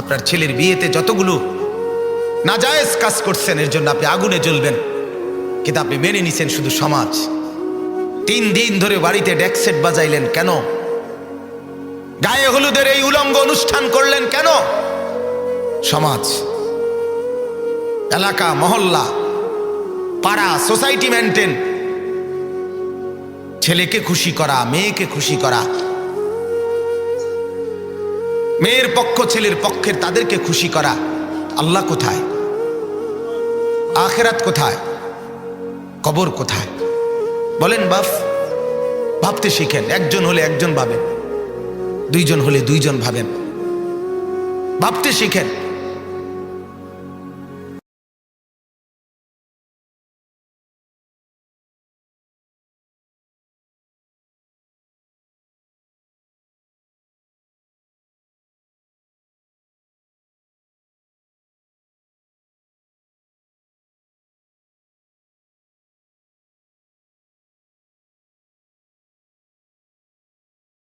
আপনার ছেলের বিয়েতে যতগুলো নাজায়েজ কাজ করছেন, এর জন্য আপনি আগুনে জ্বলবেন। কিন্তু আপনি মেনে নিছেন শুধু সমাজ। তিন দিন ধরে বাড়িতে ডেকসেট বাজাইলেন কেন? গায়ে হলুদের এই উলঙ্গ অনুষ্ঠান করলেন কেন? সমাজ, এলাকা, মহল্লা, পাড়া, সোসাইটি মেনটেন। ছেলেকে খুশি করা, মেয়েকে খুশি করা মেয়ের পক্ষ, ছেলের পক্ষের তাদেরকে খুশি করা। আল্লাহ কোথায়? আখেরাত কোথায়? কবর কোথায়? বলেন, বাপ, ভাবতে শিখেন, একজন হলে একজন ভাবেন, দুইজন হলে দুইজন ভাবেন। ভাবতে শিখেন।